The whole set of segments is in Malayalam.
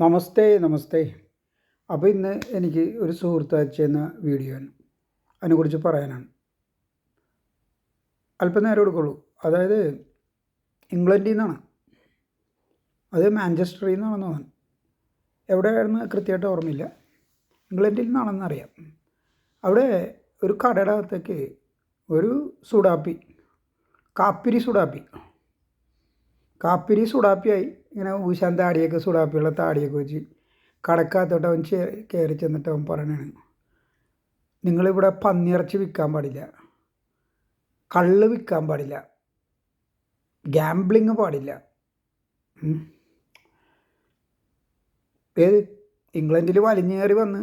നമസ്തേ നമസ്തേ. അപ്പോൾ ഇന്ന് എനിക്ക് ഒരു സുഹൃത്ത് അയച്ചെന്ന വീഡിയോ അതിനെക്കുറിച്ച് പറയാനാണ്. അല്പനേരം എടുക്കുള്ളൂ. അതായത് ഇംഗ്ലണ്ടിൽ നിന്നാണ് അത് മാഞ്ചസ്റ്ററിൽ നിന്നാണെന്ന് തോന്നുന്നു. എവിടെയായിരുന്നു കൃത്യമായിട്ട് ഓർമ്മയില്ല. ഇംഗ്ലണ്ടിൽ നിന്നാണെന്ന് അറിയാം. അവിടെ ഒരു കടയുടെ അകത്തേക്ക് ഒരു സുഡാപ്പി കാപ്പിരി സുഡാപ്പി കാപ്പിരി സുഡാപ്പിയായി ഇങ്ങനെ ഊശാൻ താടിയൊക്കെ സുഡാപ്പിയുള്ള താടിയൊക്കെ വെച്ച് കടക്കാത്തോട്ട് അവൻ ചേ കയറി ചെന്നിട്ട് അവൻ പറയണതാണ് നിങ്ങളിവിടെ പന്നിയിറച്ചി വിൽക്കാൻ പാടില്ല കള്ള് വിൽക്കാൻ പാടില്ല ഗ്യാംബ്ലിങ് പാടില്ല. ഏത്? ഇംഗ്ലണ്ടിൽ വലിഞ്ഞേറി വന്ന്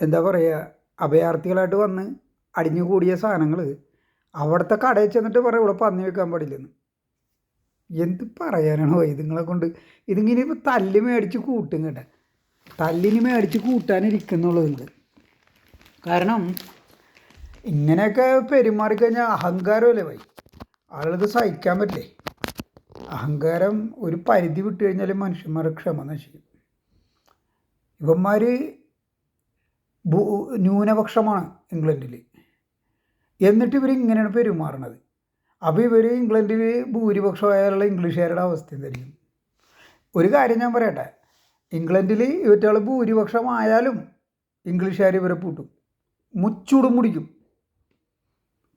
എന്താ പറയുക അഭയാർത്ഥികളായിട്ട് വന്ന് അടിഞ്ഞു കൂടിയ സാധനങ്ങൾ അവിടുത്തെ കടയിൽ ചെന്നിട്ട് പറയും ഇവിടെ പന്നി വെക്കാൻ പാടില്ലെന്ന്. എന്ത് പറയാനാണോ ഇതുങ്ങളെ കൊണ്ട്? ഇതിങ്ങനെ ഇപ്പോൾ തല്ല് മേടിച്ച് കൂട്ടും കേട്ടോ. തല്ലിന് മേടിച്ച് കൂട്ടാനിരിക്കുന്നുള്ളതുണ്ട്. കാരണം ഇങ്ങനെയൊക്കെ പെരുമാറിക്കഴിഞ്ഞാൽ അഹങ്കാരമല്ലേ വൈ? ആളുകൾക്ക് സഹിക്കാൻ പറ്റില്ലേ? അഹങ്കാരം ഒരു പരിധി വിട്ട് കഴിഞ്ഞാൽ മനുഷ്യന്മാരുടെ ക്ഷമ നശിക്കും. ഇവന്മാർ ന്യൂനപക്ഷമാണ് ഇംഗ്ലണ്ടിൽ എന്നിട്ട് ഇവർ പെരുമാറണത്. അപ്പോൾ ഇവർ ഇംഗ്ലണ്ടിൽ ഭൂരിപക്ഷമായുള്ള ഇംഗ്ലീഷുകാരുടെ അവസ്ഥ എന്തായിരിക്കും? ഒരു കാര്യം ഞാൻ പറയട്ടെ. ഇംഗ്ലണ്ടിൽ ഇവറ്റാൾ ഭൂരിപക്ഷമായാലും ഇംഗ്ലീഷുകാർ ഇവരെ പൂട്ടും. മുച്ചൂടും മുടിക്കും.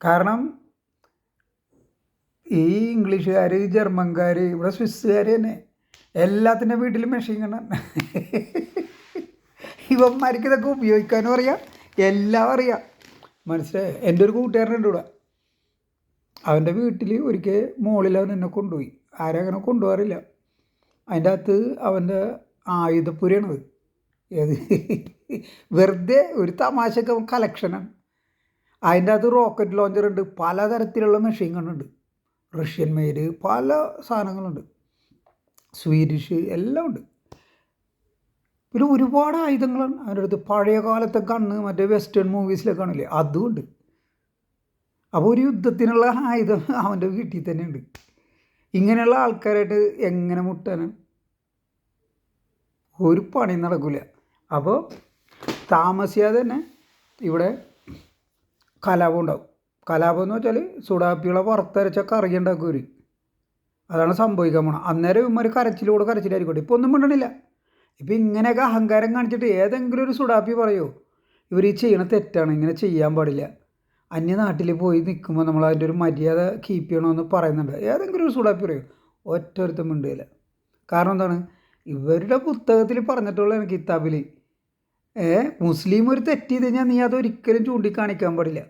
കാരണം ഈ ഇംഗ്ലീഷുകാർ ജർമ്മൻകാർ ഇവിടെ സ്വിസ്സുകാർ തന്നെ എല്ലാത്തിന്റെ വീട്ടിലും മെഷീൻ കണ്ണാൻ ഇവന്മാർക്ക് ഇതൊക്കെ ഉപയോഗിക്കാനും അറിയാം. എല്ലാം അറിയാം. മനസ്സിലായി? എന്റെ ഒരു കൂട്ടുകാരനുണ്ട് ഇവിടെ. അവന്റെ വീട്ടിൽ ഒരിക്കൽ മുകളിൽ അവൻ എന്നെ കൊണ്ടുപോയി. ആരും അങ്ങനെ കൊണ്ടുപോകാറില്ല. അതിന്റെ അകത്ത് അവന്റെ ആയുധപ്പുരയാണത് ഏത്? വെറുതെ ഒരു തമാശക്ക് അവൻ കളക്ഷനാണ് അതിന്റെ അകത്ത് റോക്കറ്റ് ലോഞ്ചർ ഉണ്ട്. പലതരത്തിലുള്ള മെഷീൻ കണ്ണുണ്ട്. റഷ്യൻ മെയ്ഡ് പല സാധനങ്ങളുണ്ട്. സ്വീഡിഷ് എല്ലാം ഉണ്ട്. പിന്നെ ഒരുപാട് ആയുധങ്ങളാണ്. അവന്റെ അടുത്ത് പഴയ കാലത്തെ കണ്ണ് മറ്റേ വെസ്റ്റേൺ മൂവീസിലൊക്കെ കാണില്ലേ? അതുമുണ്ട് അപ്പോൾ ഒരു യുദ്ധത്തിനുള്ള ആയുധം അവന്റെ വീട്ടിൽ തന്നെ ഉണ്ട്. ഇങ്ങനെയുള്ള ആൾക്കാരായിട്ട് എങ്ങനെ മുട്ടാനാണ്? ഒരു പണി നടക്കില്ല അപ്പോൾ താമസിയാതെ തന്നെ ഇവിടെ കലാപം ഉണ്ടാവും. കലാപം എന്ന് വെച്ചാൽ സുഡാപ്പികളെ വറുത്തരച്ച കറി ഉണ്ടാക്കും ഒരു അതാണ് സംഭവിക്കാൻ പോണം അന്നേരം ഇവന്മാർ കരച്ചിലൂടെ കരച്ചിലായിരിക്കട്ടെ ഇപ്പോൾ ഒന്നും മിണ്ടണില്ല. ഇപ്പം ഇങ്ങനെയൊക്കെ അഹങ്കാരം കാണിച്ചിട്ട് ഏതെങ്കിലും ഒരു സുഡാപ്പി പറയുമോ ഇവർ ഈ ചെയ്യണ തെറ്റാണ് ഇങ്ങനെ ചെയ്യാൻ പാടില്ല. അന്യനാട്ടിൽ പോയി നിൽക്കുമ്പോൾ നമ്മൾ അതിന്റെ ഒരു മര്യാദ കീപ്പ് ചെയ്യണമെന്ന് പറയുന്നുണ്ട്. ഏതെങ്കിലും ഒരു സുഡാപ്പി പറയും ഒറ്റ ഒരുത്തം മിണ്ടുകയില്ല കാരണം എന്താണ്? ഇവരുടെ പുസ്തകത്തിൽ പറഞ്ഞിട്ടുള്ള കിതാബിൽ ഏ മുസ്ലിം ഒരു തെറ്റ് ചെയ്ത് കഴിഞ്ഞാൽ നീ അതൊരിക്കലും ചൂണ്ടിക്കാണിക്കാൻ പാടില്ല.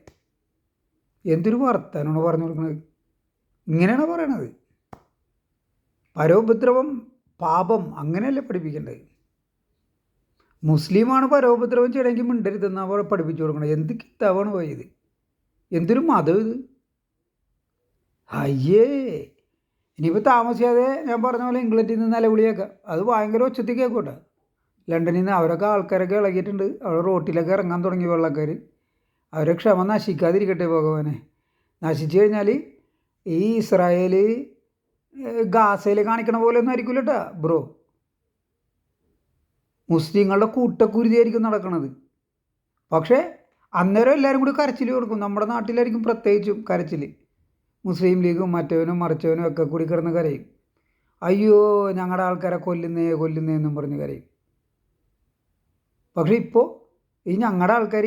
എന്തൊരു വർത്തനാണ് പറഞ്ഞു കൊടുക്കുന്നത് ഇങ്ങനെയാണ് പറയണത്? പരോപദ്രവം പാപം അങ്ങനെയല്ലേ പഠിപ്പിക്കേണ്ടത്? മുസ്ലിമാണ് പരോപദ്രവം ചെയ്യണമെങ്കിൽ മിണ്ടരുതെന്നാണ് പഠിപ്പിച്ചു കൊടുക്കണം എന്ത് കിതാബാണ് പോയത്? എന്തൊരു മതം ഇത്? അയ്യേ. ഇനിയിപ്പോൾ താമസിയാതെ ഞാൻ പറഞ്ഞ പോലെ ഇംഗ്ലണ്ടിൽ നിന്ന് നിലവിളിയേക്കാം. അത് ഭയങ്കര ഒച്ചത്തിൽ കേൾക്കട്ടെ. ലണ്ടനിൽ നിന്ന് അവരൊക്കെ ആൾക്കാരൊക്കെ ഇളകിയിട്ടുണ്ട്. അവിടെ റോട്ടിലൊക്കെ ഇറങ്ങാൻ തുടങ്ങി വെള്ളക്കാർ അവരെ ക്ഷമ നശിക്കാതിരിക്കട്ടെ ഭഗവാനെ. നശിച്ചു കഴിഞ്ഞാൽ ഈ ഇസ്രായേൽ ഗാസയിൽ കാണിക്കണ പോലെ ഒന്നും ആയിരിക്കില്ല കേട്ടോ ബ്രോ. മുസ്ലിങ്ങളുടെ കൂട്ടക്കുരുതിയായിരിക്കും നടക്കണത്. പക്ഷേ അന്നേരം എല്ലാവരും കൂടി കരച്ചിൽ കൊടുക്കും. നമ്മുടെ നാട്ടിലായിരിക്കും പ്രത്യേകിച്ചും കരച്ചിൽ മുസ്ലിം ലീഗും മറ്റവനും മറിച്ചവനും ഒക്കെ കൂടി കിടന്ന് കരയും. അയ്യോ ഞങ്ങളുടെ ആൾക്കാരെ കൊല്ലുന്നേ കൊല്ലുന്നേ എന്നും പറഞ്ഞ് കരയും. പക്ഷേ ഇപ്പോൾ ഈ ഞങ്ങളുടെ ആൾക്കാർ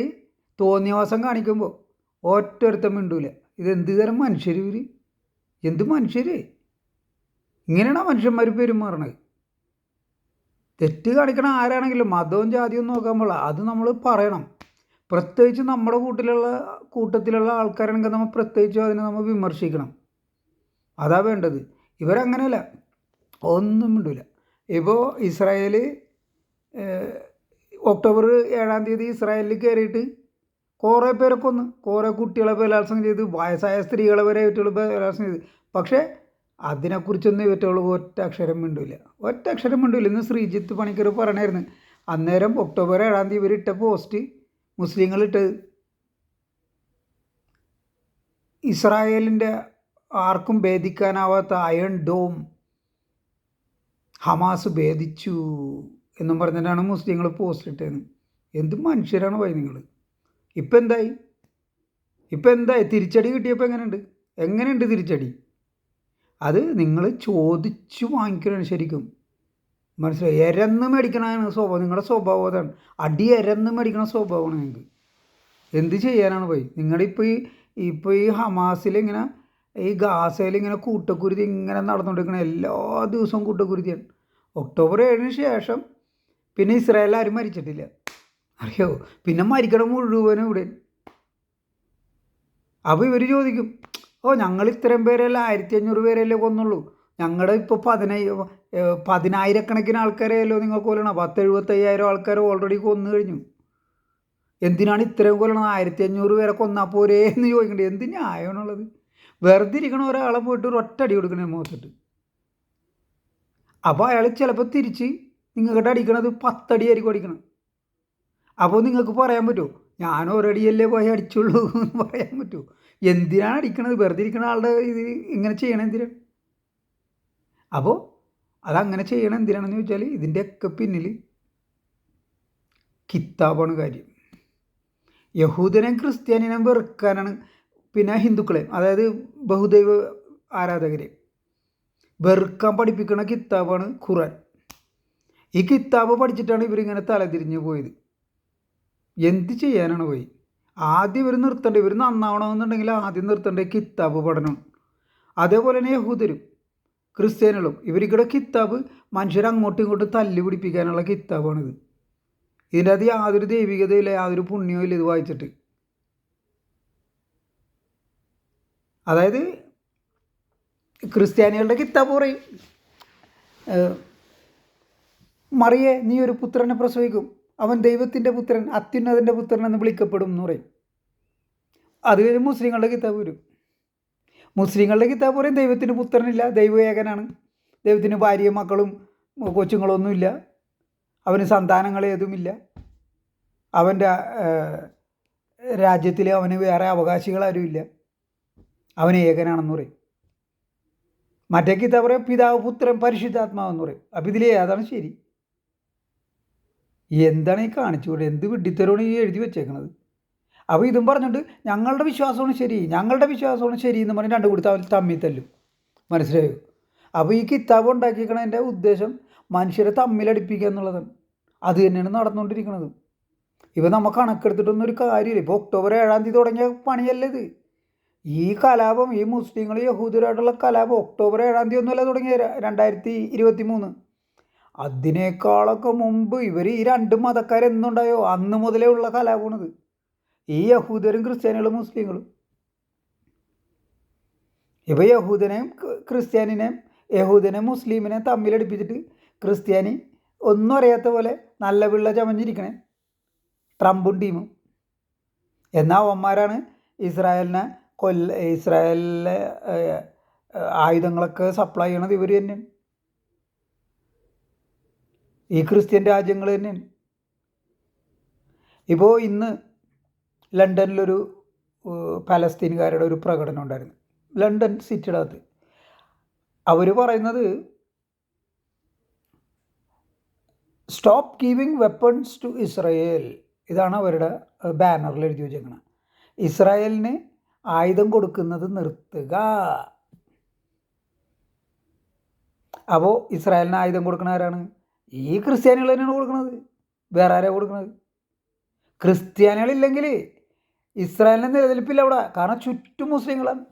തോന്നിയവാസം കാണിക്കുമ്പോൾ ഒറ്റൊരുത്തം മിണ്ടൂല. ഇതെന്ത് തരം മനുഷ്യർ ഇവർ എന്ത് മനുഷ്യർ ഇങ്ങനെയാണ് മനുഷ്യന്മാർ പെരുമാറണത്? തെറ്റ് കാണിക്കണ ആരാണെങ്കിലും മതവും ജാതിയും നോക്കാൻ പാടില്ല അത് നമ്മൾ പറയണം. പ്രത്യേകിച്ച് നമ്മുടെ കൂട്ടിലുള്ള കൂട്ടത്തിലുള്ള ആൾക്കാരാണെങ്കിൽ നമ്മൾ പ്രത്യേകിച്ചും അതിനെ നമ്മൾ വിമർശിക്കണം. അതാ വേണ്ടത്. ഇവരങ്ങനെയല്ല. ഒന്നും മിണ്ടൂല. ഇപ്പോൾ ഇസ്രായേൽ ഒക്ടോബർ ഏഴാം തീയതി ഇസ്രായേലിൽ കയറിയിട്ട് കുറേ പേരെ കൊന്ന്. കുറേ കുട്ടികളെ ബലാത്സംഗം ചെയ്ത് വയസ്സായ സ്ത്രീകളെ വരെ ഇവറ്റുകൾ ബലാത്സംഗം ചെയ്ത്. പക്ഷേ അതിനെക്കുറിച്ചൊന്നും ഇവറ്റുകൾ ഒറ്റ അക്ഷരം മിണ്ടില്ല ഒറ്റ അക്ഷരം മിണ്ടില്ല ഇന്ന് ശ്രീജിത്ത് പണിക്കർ പറഞ്ഞായിരുന്നു. അന്നേരം ഒക്ടോബർ ഏഴാം തീയതി ഇവരിട്ട പോസ്റ്റ് മുസ്ലിങ്ങളിട്ട് ഇസ്രായേലിന്റെ ആർക്കും ഭേദിക്കാനാവാത്ത അയൺ ഡോം ഹമാസ് ഭേദിച്ചു എന്നും പറഞ്ഞിട്ടാണ് മുസ്ലിങ്ങൾ പോസ്റ്റ് ഇട്ടതെന്ന് എന്ത് മനുഷ്യരാണ് പോയി നിങ്ങൾ? ഇപ്പം എന്തായി? ഇപ്പം എന്തായി? തിരിച്ചടി കിട്ടിയപ്പോൾ എങ്ങനെയുണ്ട്? എങ്ങനെയുണ്ട് തിരിച്ചടി? അത് നിങ്ങൾ ചോദിച്ചു വാങ്ങിക്കണം ശരിക്കും. മനസ്സിലായി? എരന്ന് മേടിക്കണതാണ് സ്വഭാവം. നിങ്ങളുടെ സ്വഭാവം അതാണ്. അടി എരന്ന് മേടിക്കണ സ്വഭാവമാണ് നിങ്ങൾക്ക് എന്ത് ചെയ്യാനാണ് പോയി? നിങ്ങളിപ്പോൾ ഈ ഇപ്പോൾ ഈ ഹമാസിൽ ഇങ്ങനെ ഈ ഗാസയിൽ ഇങ്ങനെ കൂട്ടക്കുരുതി ഇങ്ങനെ നടന്നുകൊണ്ടിരിക്കണം എല്ലാ ദിവസവും കൂട്ടക്കുരുതിയാണ്. ഒക്ടോബർ ഏഴിന് ശേഷം പിന്നെ ഇസ്രായേൽ ആരും മരിച്ചിട്ടില്ല. അറിയോ പിന്നെ മരിക്കണം മുഴുവനും ഇവിടെ. അപ്പോൾ ഇവർ ചോദിക്കും ഓ ഞങ്ങൾ ഇത്രയും പേരല്ല? ആയിരത്തി അഞ്ഞൂറ് പേരല്ലേ കൊന്നുള്ളൂ? ഞങ്ങളുടെ ഇപ്പോൾ പതിനൈ പതിനായിരക്കണക്കിന് ആൾക്കാരെയല്ലോ നിങ്ങൾ കൊല്ലണം. പത്ത് എഴുപത്തയ്യായിരം ആൾക്കാർ ഓൾറെഡി കൊന്നു കഴിഞ്ഞു. എന്തിനാണ് ഇത്രയും കൊല്ലണം ആയിരത്തി അഞ്ഞൂറ് പേരെ കൊന്നാൽ പോരേ എന്ന് ചോദിക്കണ്ടേ. എന്ത് ന്യായമാണുള്ളത്? വെറുതെ ഇരിക്കണ ഒരാളെ പോയിട്ട് ഒരു ഒറ്റടി കൊടുക്കണേ മുഖത്തിട്ട് അപ്പോൾ അയാൾ ചിലപ്പോൾ തിരിച്ച് നിങ്ങൾക്കിട്ട് അടിക്കണത് പത്തടി ആയിരിക്കും അടിക്കണം അപ്പോൾ നിങ്ങൾക്ക് പറയാൻ പറ്റുമോ ഞാൻ ഒരടിയല്ലേ പോയി അടിച്ചുള്ളൂ എന്ന് പറയാൻ പറ്റുമോ എന്തിനാണ് അടിക്കണത്? വെറുതെ ഇരിക്കണ ആളുടെ ഇത് ഇങ്ങനെ ചെയ്യണം എന്തിനാണ്? അപ്പോൾ അതങ്ങനെ ചെയ്യണം എന്തിനാണെന്ന് ചോദിച്ചാൽ ഇതിന്റെയൊക്കെ പിന്നിൽ കിത്താബാണ് കാര്യം. യഹൂദനെയും ക്രിസ്ത്യാനിനെയും വെറുക്കാനാണ് പിന്നെ ഹിന്ദുക്കളെ അതായത് ബഹുദൈവ ആരാധകരെ വെറുക്കാൻ പഠിപ്പിക്കുന്ന കിത്താബാണ് ഖുറാൻ ഈ കിത്താബ് പഠിച്ചിട്ടാണ് ഇവരിങ്ങനെ തലതിരിഞ്ഞ് പോയത്. എന്ത് ചെയ്യാനാണ് പോയി? ആദ്യം ഇവർ നിർത്തേണ്ടത് ഇവർ നന്നാവണമെന്നുണ്ടെങ്കിൽ ആദ്യം നിർത്തേണ്ടത് കിത്താബ് പഠനം. അതേപോലെ തന്നെ യഹൂദരും. ക്രിസ്ത്യാനികളും. ഇവർക്കിടെ കിത്താബ് മനുഷ്യരെ അങ്ങോട്ടും ഇങ്ങോട്ടും തല്ലി പിടിപ്പിക്കാനുള്ള കിത്താബാണിത് ഇതിന്റെ അത് യാതൊരു ദൈവികതയില്ല യാതൊരു പുണ്യവും ഇല്ല ഇത് വായിച്ചിട്ട്. അതായത് ക്രിസ്ത്യാനികളുടെ കിത്താബ് പറയും മറിയെ നീ ഒരു പുത്രനെ പ്രസവിക്കും അവൻ ദൈവത്തിന്റെ പുത്രൻ അത്യുന്നതന്റെ പുത്രൻ എന്ന് വിളിക്കപ്പെടും എന്ന് പറയും. അത് കഴിഞ്ഞ് മുസ്ലിങ്ങളുടെ കിതാബ് വരും. മുസ്ലിങ്ങളുടെ കിതാബ് പറയും ദൈവത്തിന് പുത്രനില്ല ദൈവ ഏകനാണ് ദൈവത്തിന് ഭാര്യയും മക്കളും കൊച്ചുങ്ങളൊന്നുമില്ല. അവന് സന്താനങ്ങളേതുമില്ല അവന്റെ രാജ്യത്തിൽ അവന് വേറെ അവകാശികളാരുമില്ല അവൻ ഏകനാണെന്ന് പറയും. മറ്റേ കിതാബ് പറയും പിതാവ് പുത്രൻ പരിശുദ്ധാത്മാവെന്ന് പറയും. അപ്പം ഇതിൽ ഏതാണ് ശരി? എന്താണ് ഈ കാണിച്ചുകൂടെ എന്ത് വിഡ്ഢിത്തരമാണ് ഈ എഴുതി വെച്ചേക്കണത്? അപ്പോൾ ഇതും പറഞ്ഞുകൊണ്ട് ഞങ്ങളുടെ വിശ്വാസമാണ് ശരി ഞങ്ങളുടെ വിശ്വാസമാണ് ശരി എന്ന് പറഞ്ഞ് രണ്ടു കൂടി തമ്മിൽ തല്ലും. മനസ്സിലായോ? അപ്പോൾ ഈ കിതാബ് ഉണ്ടാക്കിയിരിക്കണതിന്റെ ഉദ്ദേശം മനുഷ്യരെ തമ്മിലടിപ്പിക്കുക എന്നുള്ളതാണ്. അത് തന്നെയാണ് നടന്നുകൊണ്ടിരിക്കുന്നത് ഇപ്പം നമ്മൾ കണക്കെടുത്തിട്ടൊന്നും ഒരു കാര്യമില്ല. ഇപ്പോൾ ഒക്ടോബർ ഏഴാം തീയതി തുടങ്ങിയ പണിയല്ല ഇത്? ഈ കലാപം ഈ മുസ്ലിങ്ങൾ യഹൂദരായിട്ടുള്ള കലാപം ഒക്ടോബർ ഏഴാം തീയതി ഒന്നുമല്ല തുടങ്ങിയ രണ്ടായിരത്തി ഇരുപത്തി മൂന്ന് അതിനേക്കാളൊക്കെ മുമ്പ് ഇവർ ഈ രണ്ട് മതക്കാരെന്നുണ്ടായോ അന്ന് മുതലേ ഉള്ള കലാപമാണിത്. ഈ യഹൂദരും ക്രിസ്ത്യാനികളും മുസ്ലിങ്ങളും. ഇപ്പോൾ യഹൂദനെയും ക്രി- ക്രിസ്ത്യാനിനെയും യഹൂദനെയും മുസ്ലിമിനെയും തമ്മിലടിപ്പിച്ചിട്ട് ക്രിസ്ത്യാനി ഒന്നും അറിയാത്ത പോലെ നല്ല പിള്ള ചമഞ്ഞിരിക്കണേ. ട്രംപും ടീമും. എന്നാൽ അവന്മാരാണ് ഇസ്രായേലിനെ കൊല്ല ഇസ്രായേലിലെ ആയുധങ്ങളൊക്കെ സപ്ലൈ ചെയ്യണത് ഇവർ തന്നെയാണ്. ഈ ക്രിസ്ത്യൻ രാജ്യങ്ങൾ തന്നെയാണ്. ഇപ്പോൾ ഇന്ന് ലണ്ടനിലൊരു പലസ്തീൻകാരുടെ ഒരു പ്രകടനം ഉണ്ടായിരുന്നു. ലണ്ടൻ സിറ്റിയുടെ അകത്ത്. അവർ പറയുന്നത് stop giving weapons to Israel ഇതാണ് അവരുടെ ബാനറിൽ എഴുതി വെച്ചേക്കുന്നത് ഇസ്രായേലിന് ആയുധം കൊടുക്കുന്നത് നിർത്തുക. അപ്പോൾ ഇസ്രായേലിന് ആയുധം കൊടുക്കുന്ന ആരാണ്? ഈ ക്രിസ്ത്യാനികൾ തന്നെയാണ് കൊടുക്കുന്നത് വേറെ ആരാ കൊടുക്കുന്നത് ക്രിസ്ത്യാനികളില്ലെങ്കിൽ ഇസ്രായേലിന് നിലനിൽപ്പില്ല അവിടെ. കാരണം ചുറ്റും മുസ്ലിങ്ങളാണ്.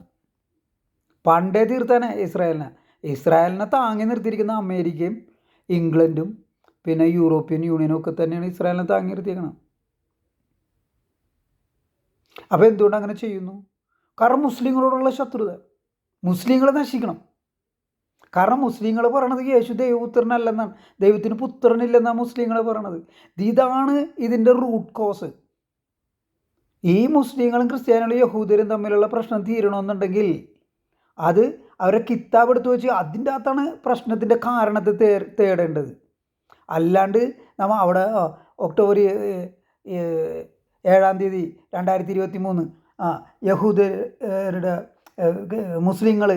പണ്ടേ തീർത്താനെ ഇസ്രായേലിനെ. ഇസ്രായേലിനെ താങ്ങി നിർത്തിയിരിക്കുന്ന അമേരിക്കയും ഇംഗ്ലണ്ടും പിന്നെ യൂറോപ്യൻ യൂണിയനും ഒക്കെ തന്നെയാണ് ഇസ്രായേലിനെ താങ്ങി നിർത്തിയേക്കണം അപ്പോൾ എന്തുകൊണ്ട് അങ്ങനെ ചെയ്യുന്നു? കാരണം മുസ്ലിങ്ങളോടുള്ള ശത്രുത. മുസ്ലിങ്ങളെ നശിക്കണം. കാരണം മുസ്ലിങ്ങൾ പറയണത് യേശു ദൈവപുത്രനല്ലെന്നാണ്. ദൈവത്തിന് പുത്രനില്ലെന്നാണ് മുസ്ലിങ്ങൾ പറയണത്. ഇതാണ് ഇതിന്റെ റൂട്ട് കോസ് ഈ മുസ്ലിങ്ങളും ക്രിസ്ത്യാനികളും യഹൂദരും തമ്മിലുള്ള പ്രശ്നം തീരണമെന്നുണ്ടെങ്കിൽ അത് അവരെ കിതാബ് എടുത്തു വെച്ച് അതിന്റെ അകത്താണ് പ്രശ്നത്തിന്റെ കാരണത്തെ തേ തേടേണ്ടത്. അല്ലാണ്ട് നമ്മൾ അവിടെ ഒക്ടോബർ ഏഴാം തീയതി രണ്ടായിരത്തി ഇരുപത്തി മൂന്ന് ആ യഹൂദരുടെ മുസ്ലിങ്ങൾ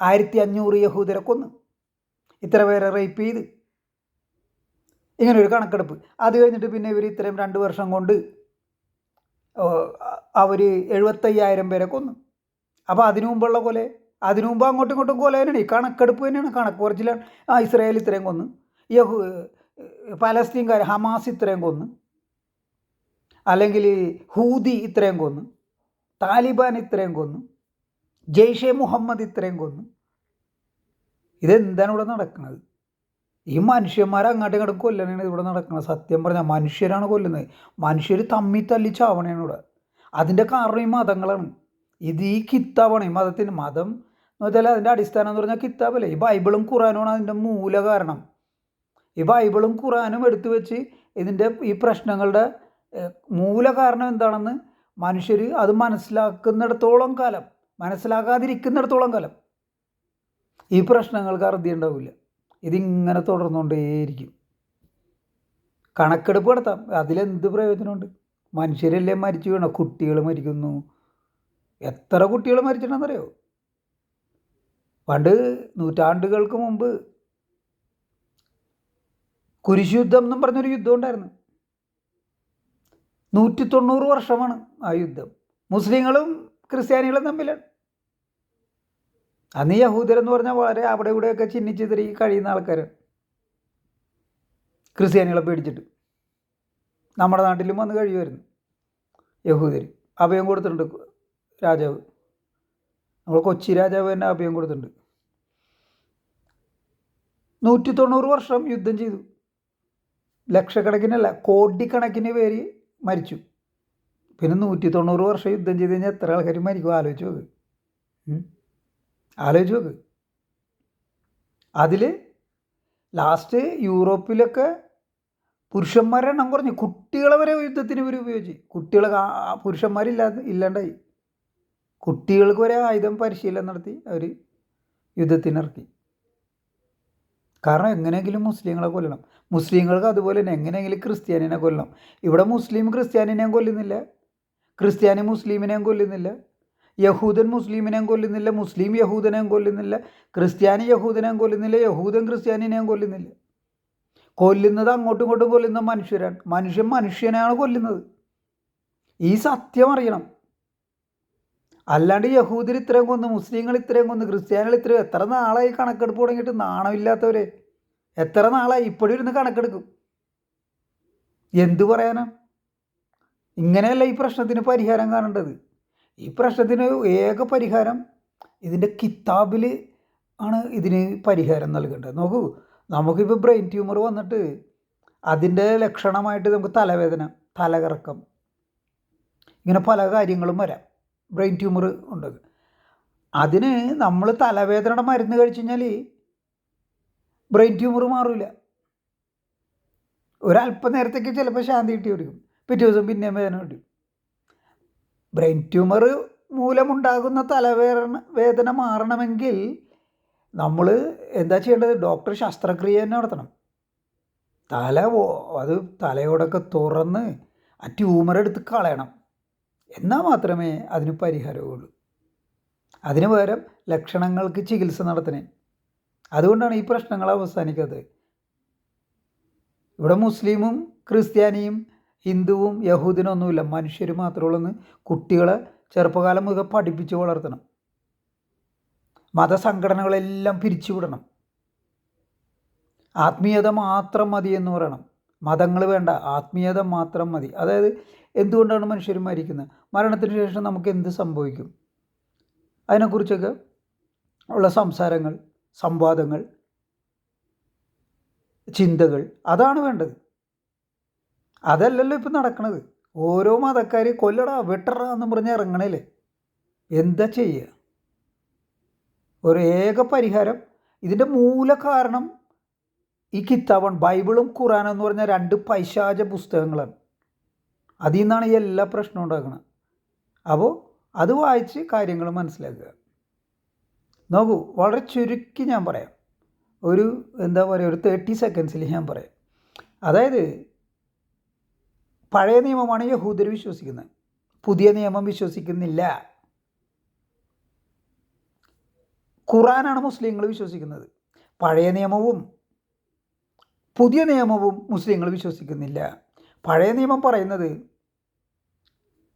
ആയിരത്തി അഞ്ഞൂറ് യഹൂദരെ കൊന്ന്. ഇത്ര പേരെ റേപ്പ് ചെയ്ത്. ഇങ്ങനെ ഒരു കണക്കെടുപ്പ്. അത് കഴിഞ്ഞിട്ട് പിന്നെ ഇവർ ഇത്രയും രണ്ട് വർഷം കൊണ്ട് അവർ എഴുപത്തയ്യായിരം പേരെ കൊന്നു. അപ്പോൾ അതിനു മുമ്പുള്ള പോലെ അതിനു മുമ്പ് അങ്ങോട്ടും ഇങ്ങോട്ടും കൊല തന്നെയാണ്. ഈ കണക്കെടുപ്പ് തന്നെയാണ്. കണക്ക് കുറച്ചിലാണ് ആ ഇസ്രായേൽ ഇത്രയും കൊന്നു. യഹു പലസ്തീൻകാർ ഹമാസ് ഇത്രയും കൊന്നു. അല്ലെങ്കിൽ ഹൂദി ഇത്രയും കൊന്നു. താലിബാൻ ഇത്രയും കൊന്നു. ജെയ്ഷെ മുഹമ്മദ് ഇത്രയും കൊന്നു. ഇതെന്താണ് ഇവിടെ നടക്കുന്നത്? ഈ മനുഷ്യന്മാരെ അങ്ങോട്ടും ഇങ്ങോട്ടും കൊല്ലണേണ് ഇവിടെ നടക്കുന്നത്. സത്യം പറഞ്ഞാൽ മനുഷ്യരാണ് കൊല്ലുന്നത്. മനുഷ്യർ തമ്മി തല്ലി ചാവണേണ് ഇവിടെ. അതിന്റെ കാരണം ഈ മതങ്ങളാണ്. ഇത് ഈ കിത്താബാണ്. ഈ മതത്തിന് മതം എന്ന് വെച്ചാൽ അതിന്റെ അടിസ്ഥാനം എന്ന് പറഞ്ഞാൽ കിത്താബല്ലേ. ഈ ബൈബിളും ഖുറാനുമാണ് അതിന്റെ മൂല കാരണം. ഈ ബൈബിളും ഖുറാനും എടുത്തു വെച്ച് ഇതിന്റെ ഈ പ്രശ്നങ്ങളുടെ മൂല കാരണം എന്താണെന്ന് മനുഷ്യർ അത് മനസ്സിലാക്കുന്നിടത്തോളം കാലം മനസ്സിലാക്കാതിരിക്കുന്നിടത്തോളം കാലം ഈ പ്രശ്നങ്ങൾക്ക് അറുതി ഉണ്ടാവില്ല. ഇതിങ്ങനെ തുടർന്നുകൊണ്ടേയിരിക്കും. കണക്കെടുപ്പ് നടത്താം. അതിലെന്ത് പ്രയോജനമുണ്ട്? മനുഷ്യരല്ലേ മരിച്ചു വീണ കുട്ടികൾ മരിക്കുന്നു. എത്ര കുട്ടികൾ മരിച്ചിട്ടുണ്ടെന്നറിയോ? പണ്ട് നൂറ്റാണ്ടുകൾക്ക് മുമ്പ് കുരിശുദ്ധം എന്നും പറഞ്ഞൊരു യുദ്ധം ഉണ്ടായിരുന്നു. നൂറ്റി തൊണ്ണൂറ് വർഷമാണ് ആ യുദ്ധം. മുസ്ലിങ്ങളും ക്രിസ്ത്യാനികളും തമ്മിലാണ്. അന്ന് യഹൂദരെന്ന് പറഞ്ഞാൽ വളരെ അവിടെ ഇവിടെയൊക്കെ ചിന്നിച്ചിതറി കഴിയുന്ന ആൾക്കാർ ക്രിസ്ത്യാനികളെ പേടിച്ചിട്ട്. നമ്മുടെ നാട്ടിലും വന്ന് കഴിയുമായിരുന്നു യഹൂദർ. അഭയം കൊടുത്തിട്ടുണ്ട് രാജാവ്. നമ്മൾ കൊച്ചി രാജാവ് തന്നെ അഭയം കൊടുത്തിട്ടുണ്ട്. നൂറ്റി തൊണ്ണൂറ് വർഷം യുദ്ധം ചെയ്തു. ലക്ഷക്കണക്കിനല്ല കോടിക്കണക്കിന് പേര് മരിച്ചു. പിന്നെ നൂറ്റി തൊണ്ണൂറ് വർഷം യുദ്ധം ചെയ്ത് കഴിഞ്ഞാൽ എത്ര ആൾക്കാർ മരിക്കും? ആലോചിച്ച് നോക്ക്. ആലോചിച്ച് നോക്ക്. അതിൽ ലാസ്റ്റ് യൂറോപ്പിലൊക്കെ പുരുഷന്മാരുടെ എണ്ണം കുറഞ്ഞു. കുട്ടികളെ വരെ യുദ്ധത്തിന് ഇവർ ഉപയോഗിച്ച്. കുട്ടികളെ പുരുഷന്മാരില്ലാതെ ഇല്ലാണ്ടായി. കുട്ടികൾക്ക് വരെ ആയുധം പരിശീലനം നടത്തി അവർ യുദ്ധത്തിനിറക്കി. കാരണം എങ്ങനെയെങ്കിലും മുസ്ലിങ്ങളെ കൊല്ലണം. മുസ്ലിങ്ങൾക്ക് അതുപോലെ തന്നെ എങ്ങനെയെങ്കിലും ക്രിസ്ത്യാനിനെ കൊല്ലണം. ഇവിടെ മുസ്ലിം ക്രിസ്ത്യാനിനെയും കൊല്ലുന്നില്ല. ക്രിസ്ത്യാനി മുസ്ലിമിനെയും കൊല്ലുന്നില്ല. യഹൂദൻ മുസ്ലിമിനെയും കൊല്ലുന്നില്ല മുസ്ലിം യഹൂദനെയും കൊല്ലുന്നില്ല ക്രിസ്ത്യാനി യഹൂദനെയും കൊല്ലുന്നില്ല യഹൂദൻ ക്രിസ്ത്യാനിനെയും കൊല്ലുന്നില്ല. കൊല്ലുന്നത് അങ്ങോട്ടും ഇങ്ങോട്ടും കൊല്ലുന്ന മനുഷ്യരാണ്. മനുഷ്യൻ മനുഷ്യനെയാണ് കൊല്ലുന്നത്. ഈ സത്യം അറിയണം. അല്ലാണ്ട് യഹൂദർ ഇത്രയും കൊന്ന് മുസ്ലിങ്ങൾ ഇത്രയും കൊന്ന് ക്രിസ്ത്യാനികൾ ഇത്രയും എത്ര നാളായി കണക്കെടുപ്പ് തുടങ്ങിയിട്ട് നാണമില്ലാത്തവരെ? എത്ര നാളായി ഇപ്പോഴും ഇരുന്ന് കണക്കെടുക്കും? എന്തു പറയാനാ? ഇങ്ങനെയല്ല ഈ പ്രശ്നത്തിന് പരിഹാരം കാണേണ്ടത്. ഈ പ്രശ്നത്തിന് ഏക പരിഹാരം ഇതിന്റെ കിതാബിൽ ആണ് ഇതിന് പരിഹാരം നൽകേണ്ടത്. നോക്കൂ നമുക്കിപ്പോൾ ബ്രെയിൻ ട്യൂമർ വന്നിട്ട് അതിന്റെ ലക്ഷണമായിട്ട് നമുക്ക് തലവേദന തലകറക്കം ഇങ്ങനെ പല കാര്യങ്ങളും വരാം. ബ്രെയിൻ ട്യൂമർ ഉണ്ട്. അതിന് നമ്മൾ തലവേദനയുടെ മരുന്ന് കഴിച്ചു കഴിഞ്ഞാൽ ബ്രെയിൻ ട്യൂമർ മാറില്ല ഒരല്പ നേരത്തേക്ക് ചിലപ്പോൾ ശാന്തി കിട്ടി വരും പിറ്റേ ദിവസം പിന്നെയും വേദന കിട്ടും ബ്രെയിൻ ട്യൂമർ മൂലമുണ്ടാകുന്ന തലവേദന വേദന മാറണമെങ്കിൽ നമ്മൾ എന്താ ചെയ്യേണ്ടത്? ഡോക്ടർ ശസ്ത്രക്രിയ തന്നെ നടത്തണം. തല അത് തലയോടൊക്കെ തുറന്ന് ആ ട്യൂമർ എടുത്ത് കളയണം. എന്നാൽ മാത്രമേ അതിന് പരിഹാരമുള്ളൂ. അതിന് പകരം ലക്ഷണങ്ങൾക്ക് ചികിത്സ നടത്തണേ. അതുകൊണ്ടാണ് ഈ പ്രശ്നങ്ങൾ അവസാനിക്കുന്നത് ഇവിടെ മുസ്ലിമും ക്രിസ്ത്യാനിയും ഹിന്ദുവും യഹൂദിനൊന്നുമില്ല. മനുഷ്യർ മാത്രമുള്ളെന്ന് കുട്ടികളെ ചെറുപ്പകാലം മുതൽ പഠിപ്പിച്ച് വളർത്തണം. മതസംഘടനകളെല്ലാം പിരിച്ചുവിടണം. ആത്മീയത മാത്രം മതി എന്ന് പറയണം. മതങ്ങൾ വേണ്ട ആത്മീയത മാത്രം മതി. അതായത് എന്തുകൊണ്ടാണ് മനുഷ്യർ മരിക്കുന്നത്? മരണത്തിന് ശേഷം നമുക്ക് എന്ത് സംഭവിക്കും? അതിനെക്കുറിച്ചൊക്കെ ഉള്ള സംസാരങ്ങൾ സംവാദങ്ങൾ ചിന്തകൾ അതാണ് വേണ്ടത്. അതല്ലല്ലോ ഇപ്പം നടക്കണത്. ഓരോ മതക്കാർ കൊല്ലടാ വെട്ടടാ എന്ന് പറഞ്ഞ് ഇറങ്ങണേലേ. എന്താ ചെയ്യുക ഒരു ഏക പരിഹാരം ഇതിന്റെ മൂല കാരണം ഈ കിത്താബൺ ബൈബിളും ഖുറാനും എന്ന് പറഞ്ഞ രണ്ട് പൈശാച പുസ്തകങ്ങളാണ്. അതിൽ നിന്നാണ് ഈ എല്ലാ പ്രശ്നവും ഉണ്ടാക്കുന്നത് അപ്പോൾ അത് വായിച്ച് കാര്യങ്ങൾ മനസ്സിലാക്കുക. നോക്കൂ വളരെ ചുരുക്കി ഞാൻ പറയാം. ഒരു എന്താ പറയുക ഒരു തേർട്ടി സെക്കൻഡ്സിൽ ഞാൻ പറയാം. അതായത് പഴയ നിയമമാണ് യഹൂദർ വിശ്വസിക്കുന്നത്. പുതിയ നിയമം വിശ്വസിക്കുന്നില്ല. ഖുറാനാണ് മുസ്ലിങ്ങൾ വിശ്വസിക്കുന്നത്. പഴയ നിയമവും പുതിയ നിയമവും മുസ്ലിങ്ങൾ വിശ്വസിക്കുന്നില്ല. പഴയ നിയമം പറയുന്നത്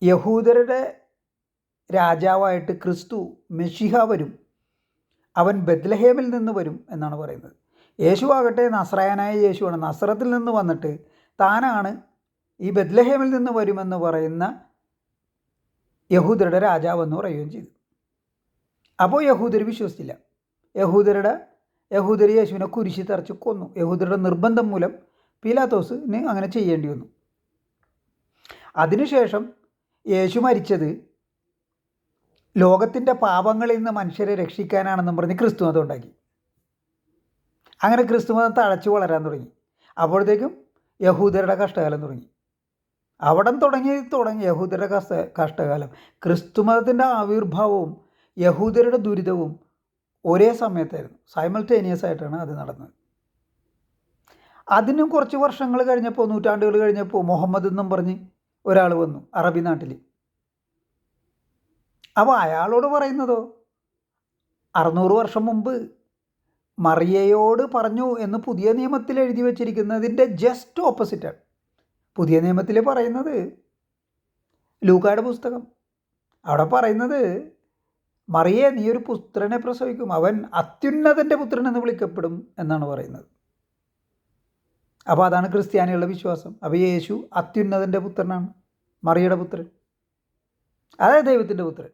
യഹൂദരുടെ രാജാവായിട്ട് ക്രിസ്തു മെഷിഹ വരും. അവൻ ബദ്ലഹേമിൽ നിന്ന് വരും എന്നാണ് പറയുന്നത്. യേശു ആകട്ടെ നസ്രായനായ യേശുവാണ്. നസ്രത്തിൽ നിന്ന് വന്നിട്ട് താനാണ് ഈ ബദ്ലഹേമിൽ നിന്ന് വരുമെന്ന് പറയുന്ന യഹൂദരുടെ രാജാവെന്ന് പറയുകയും ചെയ്തു. അപ്പോൾ യഹൂദർ വിശ്വസിച്ചില്ല. യഹൂദരുടെ യഹൂദർ യേശുവിനെ കുരിശി തറച്ച് കൊന്നു. യഹൂദരുടെ നിർബന്ധം മൂലം പീലാത്തോസിന് അങ്ങനെ ചെയ്യേണ്ടി വന്നു. അതിനുശേഷം യേശു മരിച്ചത് ലോകത്തിന്റെ പാപങ്ങളിൽ നിന്ന് മനുഷ്യരെ രക്ഷിക്കാനാണെന്നും പറഞ്ഞ് ക്രിസ്തുമതം ഉണ്ടാക്കി. അങ്ങനെ ക്രിസ്തുമതം തഴച്ചു വളരാൻ തുടങ്ങി. അപ്പോഴത്തേക്കും യഹൂദരുടെ കഷ്ടകാലം തുടങ്ങി. അവിടം തുടങ്ങി തുടങ്ങി യഹൂദരുടെ കഷ്ട കഷ്ടകാലം. ക്രിസ്തുമതത്തിന്റെ ആവിർഭാവവും യഹൂദരുടെ ദുരിതവും ഒരേ സമയത്തായിരുന്നു. സൈമൾട്ടേനിയസ് ആയിട്ടാണ് അത് നടന്നത്. അതിനും കുറച്ച് വർഷങ്ങൾ കഴിഞ്ഞപ്പോൾ നൂറ്റാണ്ടുകൾ കഴിഞ്ഞപ്പോൾ മുഹമ്മദ് എന്നും പറഞ്ഞ് ഒരാൾ വന്നു അറബി നാട്ടിൽ. അപ്പോൾ അയാളോട് പറയുന്നതോ? അറുന്നൂറ് വർഷം മുമ്പ് മറിയയോട് പറഞ്ഞു എന്ന് പുതിയ നിയമത്തിൽ എഴുതി വച്ചിരിക്കുന്നതിന്റെ ജസ്റ്റ് ഓപ്പോസിറ്റാണ് പുതിയ നിയമത്തിൽ പറയുന്നത്. ലൂക്കായുടെ പുസ്തകം. അവിടെ പറയുന്നത് മറിയെ നീ ഒരു പുത്രനെ പ്രസവിക്കും. അവൻ അത്യുന്നതന്റെ പുത്രൻ എന്ന് വിളിക്കപ്പെടും എന്നാണ് പറയുന്നത്. അപ്പോൾ അതാണ് ക്രിസ്ത്യാനികളുടെ വിശ്വാസം. അപ്പോൾ യേശു അത്യുന്നതന്റെ പുത്രനാണ്. മറിയുടെ പുത്രൻ. അതായത് ദൈവത്തിന്റെ പുത്രൻ.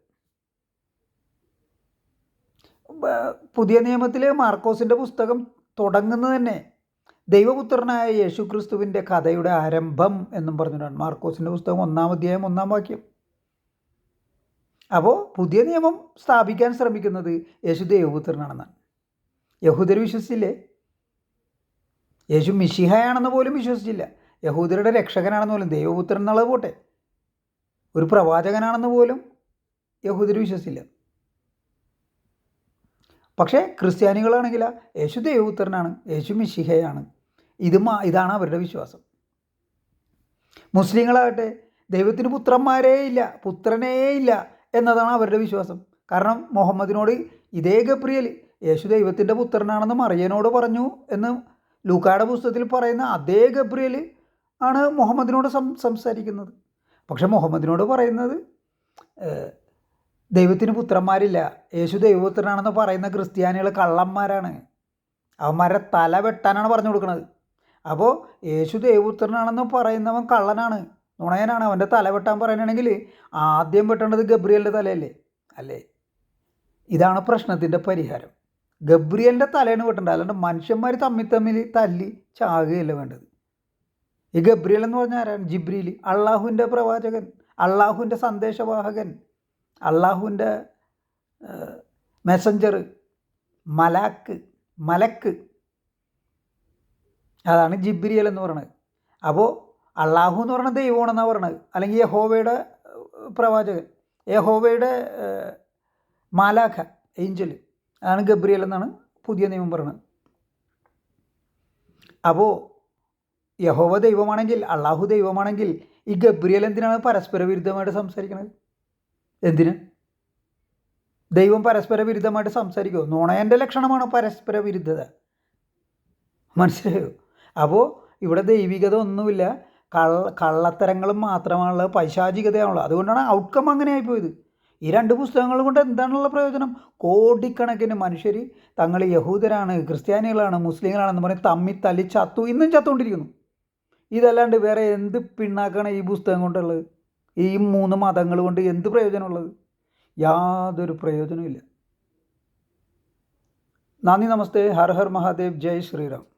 പുതിയ നിയമത്തിലെ മാർക്കോസിന്റെ പുസ്തകം തുടങ്ങുന്നത് തന്നെ ദൈവപുത്രനായ യേശുക്രിസ്തുവിന്റെ കഥയുടെ ആരംഭം എന്നും പറഞ്ഞിട്ടാണ് മാർക്കോസിന്റെ പുസ്തകം ഒന്നാം അധ്യായം ഒന്നാം വാക്യം. അപ്പോൾ പുതിയ നിയമം സ്ഥാപിക്കാൻ ശ്രമിക്കുന്നത് യേശു ദൈവപുത്രനാണെന്നാണ്. യഹൂദർ വിശ്വസിച്ചില്ലേ? യേശു മിഷിഹയാണെന്ന് പോലും വിശ്വസിച്ചില്ല. യഹൂദരുടെ രക്ഷകനാണെന്ന് പോലും ദൈവപുത്രൻ എന്നുള്ളത് പോട്ടെ. ഒരു പ്രവാചകനാണെന്ന് പോലും യഹൂദർ വിശ്വസിച്ചില്ല. പക്ഷേ ക്രിസ്ത്യാനികളാണെങ്കിൽ യേശു ദൈവപുത്രനാണ് യേശു മിഷിഹയാണ് ഇത് ഇതാണ് അവരുടെ വിശ്വാസം. മുസ്ലിങ്ങളാകട്ടെ ദൈവത്തിന് പുത്രന്മാരേ ഇല്ല പുത്രനേ ഇല്ല എന്നതാണ് അവരുടെ വിശ്വാസം. കാരണം മുഹമ്മദിനോട് ഇതേ ഗബ്രിയൽ യേശു ദൈവത്തിന്റെ പുത്രനാണെന്ന് മറിയനോട് പറഞ്ഞു എന്ന് ലൂക്കായുടെ പുസ്തകത്തിൽ പറയുന്ന അതേ ഗബ്രിയൽ ആണ് മുഹമ്മദിനോട് സം സംസാരിക്കുന്നത്. പക്ഷെ മുഹമ്മദിനോട് പറയുന്നത് ദൈവത്തിന് പുത്രന്മാരില്ല യേശു ദൈവപുത്രനാണെന്ന് പറയുന്ന ക്രിസ്ത്യാനികൾ കള്ളന്മാരാണ്. അവന്മാരെ തല വെട്ടാനാണ് പറഞ്ഞു കൊടുക്കുന്നത് അപ്പോൾ യേശു ദൈവപുത്രനാണെന്ന് പറയുന്നവൻ കള്ളനാണ് നുണയനാണ്. അവന്റെ തല വെട്ടാൻ പറയണമെങ്കിൽ ആദ്യം വെട്ടേണ്ടത് ഗബ്രിയലിന്റെ തലയല്ലേ? അല്ലേ? ഇതാണ് പ്രശ്നത്തിന്റെ പരിഹാരം. ഗബ്രിയലിന്റെ തലയാണ് വെട്ടേണ്ടത്. അല്ലാണ്ട് മനുഷ്യന്മാർ തമ്മിൽ തമ്മിൽ തല്ലി ചാകുകയല്ല വേണ്ടത്. ഈ ഗബ്രിയൽ എന്ന് പറഞ്ഞാൽ ആരാണ്? ജിബ്രിയിൽ അള്ളാഹുവിന്റെ പ്രവാചകൻ അള്ളാഹുവിന്റെ സന്ദേശവാഹകൻ അള്ളാഹുവിന്റെ മെസ്സഞ്ചർ മലാക്ക് മലക്ക്. അതാണ് ജിബ്രിയൽ എന്ന് പറയുന്നത് അപ്പോൾ അള്ളാഹു എന്ന് പറയുന്നത് ദൈവമാണെന്നാണ് പറയണത്. അല്ലെങ്കിൽ യഹോവയുടെ പ്രവാചകൻ. യഹോവയുടെ മാലാഖ ഏഞ്ചൽ. അതാണ് ഗബ്രിയൽ എന്നാണ് പുതിയ നിയമം പറയുന്നത് അപ്പോൾ യഹോവ ദൈവമാണെങ്കിൽ അള്ളാഹു ദൈവമാണെങ്കിൽ ഈ ഗബ്രിയൽ എന്തിനാണ് പരസ്പര വിരുദ്ധമായിട്ട് സംസാരിക്കുന്നത് എന്തിന്? ദൈവം പരസ്പര വിരുദ്ധമായിട്ട് സംസാരിക്കുമോ നോണയന്റെ ലക്ഷണമാണ് പരസ്പര വിരുദ്ധത. മനസ്സിലായോ? അപ്പോൾ ഇവിടെ ദൈവികത ഒന്നുമില്ല. കള്ള കള്ളത്തരങ്ങളും മാത്രമാണുള്ളത് പൈശാചികതയാണുള്ളത്. അതുകൊണ്ടാണ് ഔട്ട്കം അങ്ങനെ ആയിപ്പോയത് ഈ രണ്ട് പുസ്തകങ്ങൾ കൊണ്ട് എന്താണുള്ള പ്രയോജനം? കോടിക്കണക്കിന് മനുഷ്യർ തങ്ങൾ യഹൂദരാണ് ക്രിസ്ത്യാനികളാണ് മുസ്ലിങ്ങളാണെന്ന് പറഞ്ഞ് തമ്മി തല്ലി ചത്തു ഇന്നും ചത്തുകൊണ്ടിരിക്കുന്നു. ഇതല്ലാണ്ട് വേറെ എന്ത് പിണ്ണാക്കാണ് ഈ പുസ്തകം കൊണ്ടുള്ളത്? ഈ മൂന്ന് മതങ്ങൾ കൊണ്ട് എന്ത് പ്രയോജനമുള്ളത്? യാതൊരു പ്രയോജനമില്ല നന്ദി നമസ്തേ. ഹർ ഹർ മഹാദേവ്. ജയ് ശ്രീറാം.